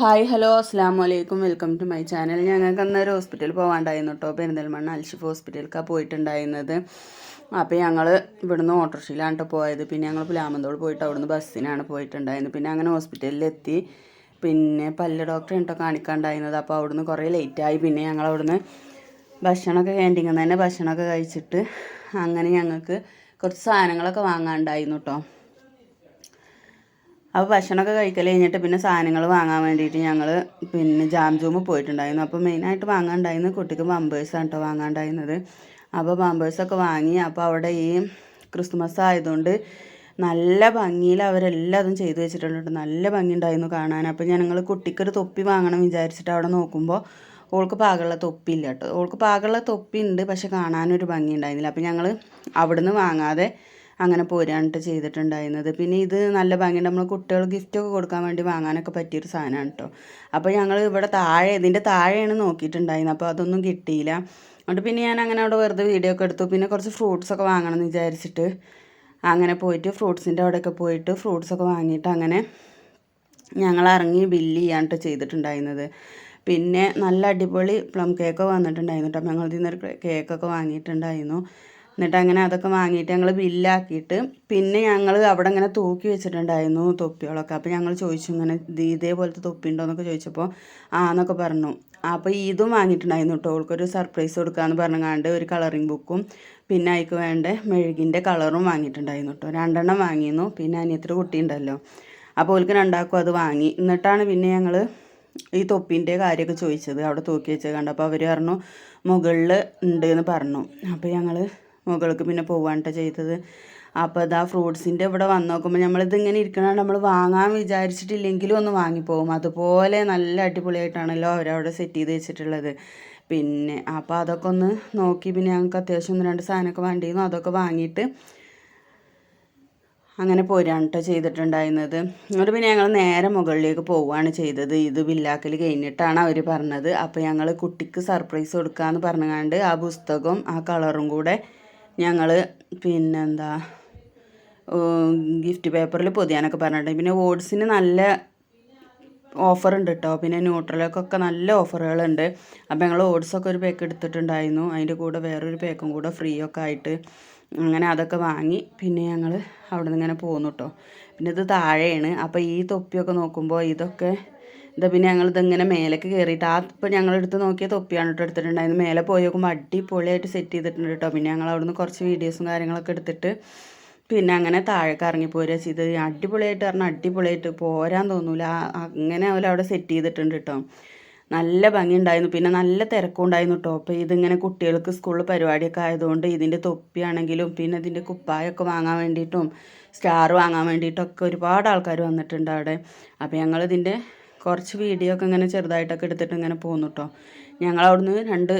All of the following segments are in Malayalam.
ഹായ് ഹലോ അസ്സാം വലൈക്കും വെൽക്കം ടു മൈ ചാനൽ. ഞങ്ങൾക്ക് അന്നൊരു ഹോസ്പിറ്റലിൽ പോകാണ്ടായിരുന്നു കേട്ടോ പെരിന്തൽമണ്ണ അൽഷിഫ് ഹോസ്പിറ്റലിലേക്കാണ് പോയിട്ടുണ്ടായിരുന്നത്. അപ്പോൾ ഞങ്ങൾ ഇവിടുന്ന് ഓട്ടോറിക്ഷയിലാണ് കേട്ടോ പോയത്. പിന്നെ ഞങ്ങൾ പുലാമന്തോട് പോയിട്ട് അവിടുന്ന് ബസ്സിനാണ് പോയിട്ടുണ്ടായിരുന്നത്. പിന്നെ അങ്ങനെ ഹോസ്പിറ്റലിലെത്തി. പിന്നെ പല്ല ഡോക്ടറെ കേട്ടോ കാണിക്കാണ്ടായിരുന്നത്. അപ്പോൾ അവിടുന്ന് കുറേ ലേറ്റായി. പിന്നെ ഞങ്ങൾ അവിടുന്ന് ഭക്ഷണമൊക്കെ ക്യാന്റീനിൽ നിന്ന് തന്നെ ഭക്ഷണമൊക്കെ കഴിച്ചിട്ട് അങ്ങനെ ഞങ്ങൾക്ക് കുറച്ച് സാധനങ്ങളൊക്കെ വാങ്ങാണ്ടായിരുന്നു കേട്ടോ അപ്പോൾ ഭക്ഷണമൊക്കെ കഴിക്കൽ കഴിഞ്ഞിട്ട് പിന്നെ സാധനങ്ങൾ വാങ്ങാൻ വേണ്ടിയിട്ട് ഞങ്ങൾ പിന്നെ ജാം ജൂമ് പോയിട്ടുണ്ടായിരുന്നു. അപ്പോൾ മെയിനായിട്ട് വാങ്ങാണ്ടായിരുന്നു കുട്ടിക്ക് പമ്പേഴ്സാണ് കേട്ടോ വാങ്ങാണ്ടായിരുന്നത്. അപ്പോൾ പമ്പേഴ്സൊക്കെ വാങ്ങി അപ്പോൾ അവിടെ ഈ ക്രിസ്മസ് ആയതുകൊണ്ട് നല്ല ഭംഗിയിൽ അവരെല്ലാതും ചെയ്തു വെച്ചിട്ടുണ്ട്. നല്ല ഭംഗി ഉണ്ടായിരുന്നു കാണാൻ. അപ്പോൾ ഞങ്ങൾ കുട്ടിക്കൊരു തൊപ്പി വാങ്ങണം വിചാരിച്ചിട്ട് അവിടെ നോക്കുമ്പോൾ ഓൾക്ക് പാകമുള്ള തൊപ്പി ഇല്ല കേട്ടോ. ഓൾക്ക് പാകമുള്ള തൊപ്പി ഉണ്ട് പക്ഷെ കാണാനൊരു ഭംഗി ഉണ്ടായിരുന്നില്ല അപ്പോൾ ഞങ്ങൾ അവിടുന്ന് വാങ്ങാതെ അങ്ങനെ പോരാണിട്ട് ചെയ്തിട്ടുണ്ടായിരുന്നത്. പിന്നെ ഇത് നല്ല ഭംഗിയുണ്ട്. നമ്മൾ കുട്ടികൾ ഗിഫ്റ്റൊക്കെ കൊടുക്കാൻ വേണ്ടി വാങ്ങാനൊക്കെ പറ്റിയൊരു സാധനമാണ് കേട്ടോ അപ്പോൾ ഞങ്ങൾ ഇവിടെ താഴെ ഇതിന്റെ താഴെയാണ് നോക്കിയിട്ടുണ്ടായിരുന്നത്. അപ്പോൾ അതൊന്നും കിട്ടിയില്ല. അതുകൊണ്ട് പിന്നെ ഞാൻ അങ്ങനെ അവിടെ വെറുതെ വീഡിയോ ഒക്കെ എടുത്തു. പിന്നെ കുറച്ച് ഫ്രൂട്ട്സൊക്കെ വാങ്ങണം എന്ന് വിചാരിച്ചിട്ട് അങ്ങനെ പോയിട്ട് ഫ്രൂട്ട്സിന്റെ അവിടെയൊക്കെ പോയിട്ട് ഫ്രൂട്ട്സൊക്കെ വാങ്ങിയിട്ട് അങ്ങനെ ഞങ്ങൾ ഇറങ്ങി ബില്ല് ചെയ്യാനിട്ട് ചെയ്തിട്ടുണ്ടായിരുന്നത്. പിന്നെ നല്ല അടിപൊളി പ്ലം കേക്ക് വന്നിട്ടുണ്ടായിരുന്നു കേട്ടോ ഞങ്ങൾ ഇതിൽ നിന്നൊരു കേക്കൊക്കെ വാങ്ങിയിട്ടുണ്ടായിരുന്നു. എന്നിട്ട് അങ്ങനെ അതൊക്കെ വാങ്ങിയിട്ട് ഞങ്ങൾ ബില്ലാക്കിയിട്ട് പിന്നെ ഞങ്ങൾ അവിടെ ഇങ്ങനെ തൂക്കി വെച്ചിട്ടുണ്ടായിരുന്നു തൊപ്പികളൊക്കെ. അപ്പോൾ ഞങ്ങൾ ചോദിച്ചു ഇങ്ങനെ ഇതേപോലത്തെ തൊപ്പി ഉണ്ടോ എന്നൊക്കെ ചോദിച്ചപ്പോൾ ആ എന്നൊക്കെ പറഞ്ഞു. അപ്പോൾ ഇതും വാങ്ങിയിട്ടുണ്ടായിരുന്നു കേട്ടോ അവൾക്കൊരു സർപ്രൈസ് കൊടുക്കാമെന്ന് പറഞ്ഞങ്ങാണ്ട് ഒരു കളറിങ് ബുക്കും പിന്നെ അതിക്ക് വേണ്ട മെഴുകിന്റെ കളറും വാങ്ങിയിട്ടുണ്ടായിരുന്നു കേട്ടോ രണ്ടെണ്ണം വാങ്ങിയിരുന്നു പിന്നെ അനിയത്തിൽ കുട്ടി ഉണ്ടല്ലോ അപ്പോൾ അവൾക്ക് രണ്ടാക്കും അത് വാങ്ങി. എന്നിട്ടാണ് പിന്നെ ഞങ്ങൾ ഈ തൊപ്പിന്റെ കാര്യമൊക്കെ ചോദിച്ചത്. അവിടെ തൂക്കി വെച്ചത് കണ്ടപ്പോൾ അവർ പറഞ്ഞു മുകളിൽ ഉണ്ട് എന്ന് പറഞ്ഞു. അപ്പോൾ ഞങ്ങൾ മുകൾക്ക് പിന്നെ പോവാണ് ചെയ്തത്. അപ്പോൾ ഇതാ ഫ്രൂട്ട്സിന്റെ ഇവിടെ വന്ന് നോക്കുമ്പോൾ നമ്മളിത് ഇങ്ങനെ ഇരിക്കണം നമ്മൾ വാങ്ങാൻ വിചാരിച്ചിട്ടില്ലെങ്കിലും ഒന്ന് വാങ്ങിപ്പോകും അതുപോലെ നല്ല അടിപൊളിയായിട്ടാണല്ലോ അവരവിടെ സെറ്റ് ചെയ്ത് വെച്ചിട്ടുള്ളത്. പിന്നെ അപ്പോൾ അതൊക്കെ ഒന്ന് നോക്കി പിന്നെ ഞങ്ങൾക്ക് അത്യാവശ്യം ഒന്ന് രണ്ട് സാധനമൊക്കെ വേണ്ടിയിരുന്നു. അതൊക്കെ വാങ്ങിയിട്ട് അങ്ങനെ പോരാണ് കേട്ടോ ചെയ്തിട്ടുണ്ടായിരുന്നത്. എന്നിട്ട് പിന്നെ ഞങ്ങൾ നേരെ മുകളിലേക്ക് പോവുകയാണ് ചെയ്തത്. ഇത് ബില്ലാക്കൽ കഴിഞ്ഞിട്ടാണ് അവർ പറഞ്ഞത്. അപ്പോൾ ഞങ്ങൾ കുട്ടിക്ക് സർപ്രൈസ് കൊടുക്കാമെന്ന് പറഞ്ഞുകൊണ്ട് ആ പുസ്തകവും ആ കളറും കൂടെ ഞങ്ങൾ പിന്നെന്താ ഗിഫ്റ്റ് പേപ്പറിൽ പൊതിയാനൊക്കെ പറഞ്ഞിട്ടുണ്ട്. പിന്നെ ഓട്സിന് നല്ല ഓഫർ ഉണ്ട് കേട്ടോ പിന്നെ ന്യൂട്രലൊക്കെ നല്ല ഓഫറുകളുണ്ട്. അപ്പോൾ ഞങ്ങൾ ഓട്സൊക്കെ ഒരു പാക്ക് എടുത്തിട്ടുണ്ടായിരുന്നു. അതിന്റെ കൂടെ വേറൊരു പാക്കും കൂടെ ഫ്രീ ഒക്കെ ആയിട്ട് അങ്ങനെ അതൊക്കെ വാങ്ങി പിന്നെ ഞങ്ങൾ അവിടെ നിന്ന് ഇങ്ങനെ പോന്നു കേട്ടോ പിന്നെ ഇത് താഴെയാണ്. അപ്പോൾ ഈ തൊപ്പിയൊക്കെ നോക്കുമ്പോൾ ഇതൊക്കെ ഇതാ പിന്നെ ഞങ്ങൾ ഇങ്ങനെ മേലേക്ക് കയറിയിട്ട് ആ ഇപ്പം ഞങ്ങളെടുത്ത് നോക്കിയ തൊപ്പിയാണ് കേട്ടോ എടുത്തിട്ടുണ്ടായിരുന്നു മേലെ പോയി നോക്കുമ്പോൾ അടിപൊളിയായിട്ട് സെറ്റ് ചെയ്തിട്ടുണ്ട് കേട്ടോ പിന്നെ ഞങ്ങൾ അവിടുന്ന് കുറച്ച് വീഡിയോസും കാര്യങ്ങളൊക്കെ എടുത്തിട്ട് പിന്നെ അങ്ങനെ താഴേക്ക് ഇറങ്ങിപ്പോരുക ചെയ്ത് അടിപൊളിയായിട്ട് പറഞ്ഞാൽ അടിപൊളിയായിട്ട് പോരാൻ തോന്നൂല. അങ്ങനെ അവർ അവിടെ സെറ്റ് ചെയ്തിട്ടുണ്ട് കേട്ടോ നല്ല ഭംഗിയുണ്ടായിരുന്നു. പിന്നെ നല്ല തിരക്കും ഉണ്ടായിരുന്നു കേട്ടോ അപ്പോൾ ഇതിങ്ങനെ കുട്ടികൾക്ക് സ്കൂളിൽ പരിപാടിയൊക്കെ ആയതുകൊണ്ട് ഇതിന്റെ തൊപ്പിയാണെങ്കിലും പിന്നെ ഇതിന്റെ കുപ്പായൊക്കെ വാങ്ങാൻ വേണ്ടിയിട്ടും സ്റ്റാർ വാങ്ങാൻ വേണ്ടിയിട്ടൊക്കെ ഒരുപാട് ആൾക്കാർ വന്നിട്ടുണ്ട് അവിടെ. അപ്പോൾ ഞങ്ങളിതിന്റെ കുറച്ച് വീഡിയോ ഒക്കെ ഇങ്ങനെ ചെറുതായിട്ടൊക്കെ എടുത്തിട്ട് ഇങ്ങനെ പോന്നു കേട്ടോ ഞങ്ങൾ അവിടുന്ന് രണ്ട്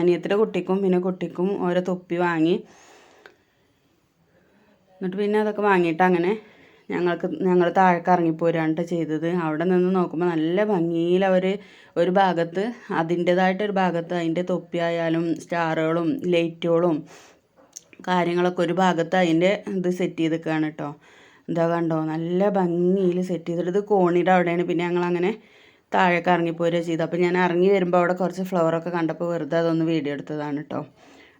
അനിയത്തിന്റെ കുട്ടിക്കും പിന്നെ കുട്ടിക്കും ഓരോ തൊപ്പി വാങ്ങി. എന്നിട്ട് പിന്നെ അതൊക്കെ വാങ്ങിയിട്ട് അങ്ങനെ ഞങ്ങൾക്ക് ഞങ്ങൾ താഴേക്ക് ഇറങ്ങിപ്പോരാണ്ട് ചെയ്തത്. അവിടെ നിന്ന് നോക്കുമ്പോൾ നല്ല ഭംഗിയിൽ അവർ ഒരു ഭാഗത്ത് അതിന്റേതായിട്ടൊരു ഭാഗത്ത് അതിന്റെ തൊപ്പിയായാലും സ്റ്റാറുകളും ലൈറ്റുകളും കാര്യങ്ങളൊക്കെ ഒരു ഭാഗത്ത് അതിന്റെ ഇത് സെറ്റ് ചെയ്തിരിക്കുകയാണ് കേട്ടോ എന്താ കണ്ടോ? നല്ല ഭംഗിയിൽ സെറ്റ് ചെയ്തിട്ട് ഇത് കോണിയുടെ അവിടെയാണ്. പിന്നെ ഞങ്ങൾ അങ്ങനെ താഴേക്ക് ഇറങ്ങിപ്പോരുക ചെയ്തു അപ്പോൾ ഞാൻ ഇറങ്ങി വരുമ്പോൾ അവിടെ കുറച്ച് ഫ്ലവറൊക്കെ കണ്ടപ്പോൾ വെറുതെ അതൊന്ന് വീഡിയോ എടുത്തതാണ് കേട്ടോ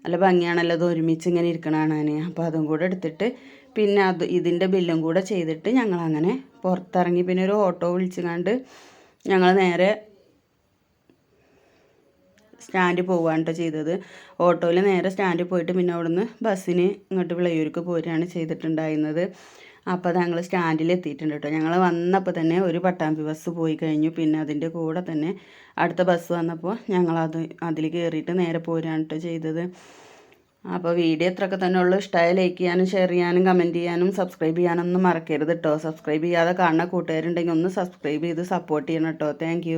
നല്ല ഭംഗിയാണല്ലോ അത് ഒരുമിച്ച് ഇങ്ങനെ ഇരിക്കണതാണ് ഞാൻ അപ്പോൾ അതും കൂടെ എടുത്തിട്ട് പിന്നെ അത് ഇതിന്റെ ബില്ലും കൂടെ ചെയ്തിട്ട് ഞങ്ങൾ അങ്ങനെ പുറത്തിറങ്ങി. പിന്നെ ഒരു ഓട്ടോ വിളിച്ചുകൊണ്ട് ഞങ്ങൾ നേരെ സ്റ്റാൻഡിൽ പോവുകയാണ് ചെയ്തത്. ഓട്ടോയിൽ നേരെ സ്റ്റാൻഡിൽ പോയിട്ട് പിന്നെ അവിടുന്ന് ബസ്സിന് ഇങ്ങോട്ട് വിളയൂർക്ക് പോരുകയാണ് ചെയ്തിട്ടുണ്ടായിരുന്നത്. അപ്പോൾ ഞങ്ങൾ സ്റ്റാൻഡിൽ എത്തിയിട്ടുണ്ട് കേട്ടോ ഞങ്ങൾ വന്നപ്പോൾ തന്നെ ഒരു പട്ടാമ്പി ബസ് പോയി കഴിഞ്ഞു. പിന്നെ അതിന്റെ കൂടെ തന്നെ അടുത്ത ബസ് വന്നപ്പോൾ ഞങ്ങൾ അത് അതിൽ കയറിയിട്ട് നേരെ പോരാണ് കേട്ടോ ചെയ്തത്. അപ്പോൾ വീഡിയോ എത്രയൊക്കെ തന്നെ ഉള്ളൂ. ഇഷ്ടമായ ലൈക്ക് ചെയ്യാനും ഷെയർ ചെയ്യാനും കമന്റ് ചെയ്യാനും സബ്സ്ക്രൈബ് ചെയ്യാനൊന്നും മറക്കരുത് കേട്ടോ സബ്സ്ക്രൈബ് ചെയ്യാതെ കാണുന്ന കൂട്ടുകാരുണ്ടെങ്കിൽ ഒന്ന് സബ്സ്ക്രൈബ് ചെയ്ത് സപ്പോർട്ട് ചെയ്യണം കേട്ടോ താങ്ക്